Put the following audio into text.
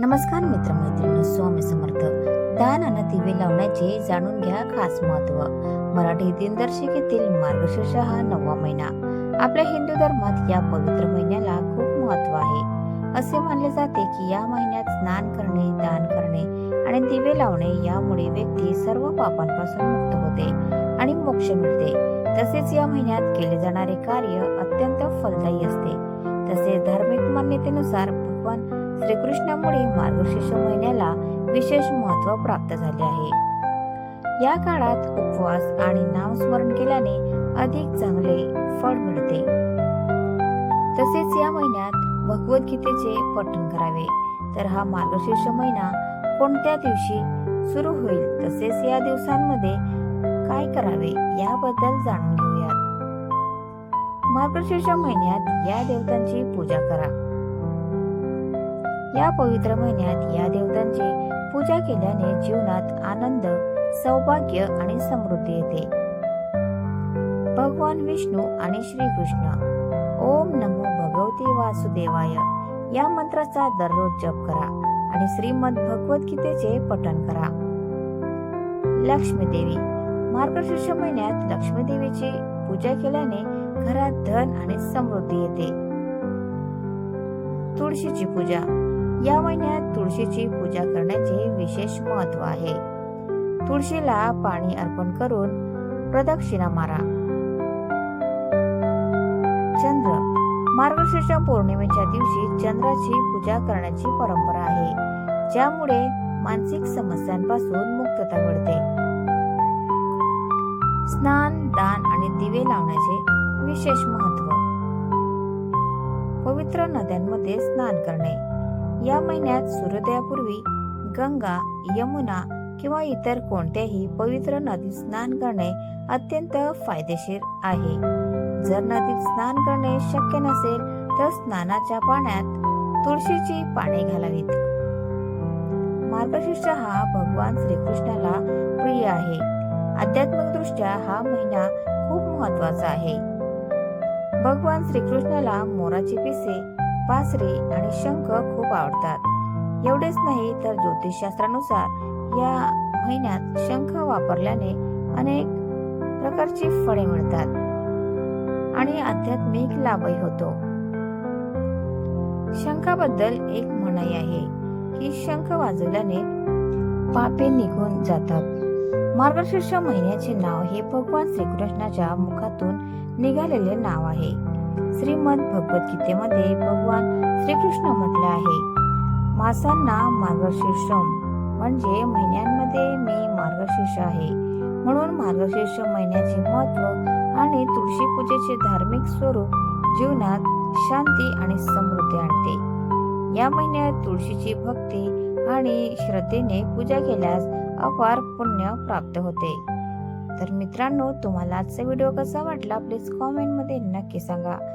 नमस्कार मित्रमैत्रिणी स्वामी समर्थ. दान आणि दिवे लावण्याचे जाणून घ्या खास महत्त्व. मराठी दिनदर्शिकेतील मार्गशीर्ष हा नववा महिना. आपल्या हिंदू धर्मात या पवित्र महिन्याला खूप महत्त्व आहे. असे मानले जाते की या महिन्यात स्नान करणे दान करणे आणि दिवे लावणे यामुळे व्यक्ती सर्व पापांपासून मुक्त होते आणि मोक्ष मिळते. तसेच या महिन्यात केले जाणारे कार्य अत्यंत फलदायी असते. तसेच धार्मिक मान्यतेनुसार भगवान श्रीकृष्णामुळे मार्गशीर्ष महिन्याला विशेष महत्त्व प्राप्त झाले आहे. या काळात उपवास आणि नामस्मरण केल्याने अधिक चांगले फळ मिळते. तसेच या महिन्यात भगवद्गीतेचे पठण करावे. तर हा मार्गशीर्ष महिना कोणत्या दिवशी सुरू होईल तसेच या दिवसांमध्ये काय करावे याबद्दल जाणून घेऊयात. मार्गशीर्ष महिन्यात या देवतांची पूजा करा. या पवित्र महिन्यात या देवतांची पूजा केल्याने जीवनात आनंद सौभाग्य आणि समृद्धी येते. भगवान विष्णू आणि श्रीकृष्ण ओम नमो भगवते वासुदेवाय. या मंत्राचा दररोज जप करा आणि श्रीमद भगवद्गीतेचे पठण करा. लक्ष्मी देवी मार्गशीर्ष महिन्यात लक्ष्मी देवीची पूजा केल्याने घरात धन आणि समृद्धी येते. तुळशीची पूजा या महिन्यात तुळशीची पूजा करण्याचे विशेष महत्त्व आहे. तुळशीला पाणी अर्पण करून प्रदक्षिणा मारा. चंद्र मार्गशीर्ष पौर्णिमेच्या दिवशी चंद्राची पूजा करण्याची परंपरा आहे ज्यामुळे मानसिक समस्यांपासून मुक्तता मिळते. स्नान दान आणि दिवे लावण्याचे विशेष महत्त्व पवित्र नद्यांमध्ये स्नान करणे. या महिन्यात सूर्योदयापूर्वी गंगा यमुना किंवा इतर कोणत्याही पवित्र नदीत स्नान करणे अत्यंत फायदेशीर आहे. जर नदीत स्नान करणे शक्य नसेल तर स्नानाच्या पाण्यात तुळशीची पाने घालावीत. मार्गशीर्ष हा भगवान श्रीकृष्णाला प्रिय आहे. आध्यात्मिकदृष्ट्या हा महिना खूप महत्त्वाचा आहे. भगवान श्रीकृष्णाला मोराची पिसे पासरी आणि शंख खूप आवडतात. एवढेच नाही तर ज्योतिषशास्त्रानुसार या महिन्यात शंख वापरल्याने अनेक प्रकारची फळे मिळतात आणि आध्यात्मिक लाभही होतो. शंखाबद्दल एक म्हणाई आहे की शंख वाजवल्याने पापे निघून जातात. मार्गशीर्ष महिन्याचे नाव हे भगवान श्रीकृष्णाच्या मुखातून निघालेले नाव आहे. श्रीमद भगवद्गीतेमध्ये भगवान श्रीकृष्ण म्हटले आहे मासांना मार्गशीर्षम म्हणजे महिन्यांमध्ये मी मार्गशीर्ष आहे. म्हणून मार्गशीर्ष महिन्याचे महत्त्व आणि तुळशी पूजेचे धार्मिक स्वरूप जीवनात शांती आणि समृद्धी आणते. या महिन्यात तुळशीची भक्ती आणि श्रद्धेने पूजा केल्यास अपार पुण्य प्राप्त होते. तर मित्रांनो तुम्हाला आजचा व्हिडिओ कसा वाटला प्लीज कॉमेंटमध्ये नक्की सांगा.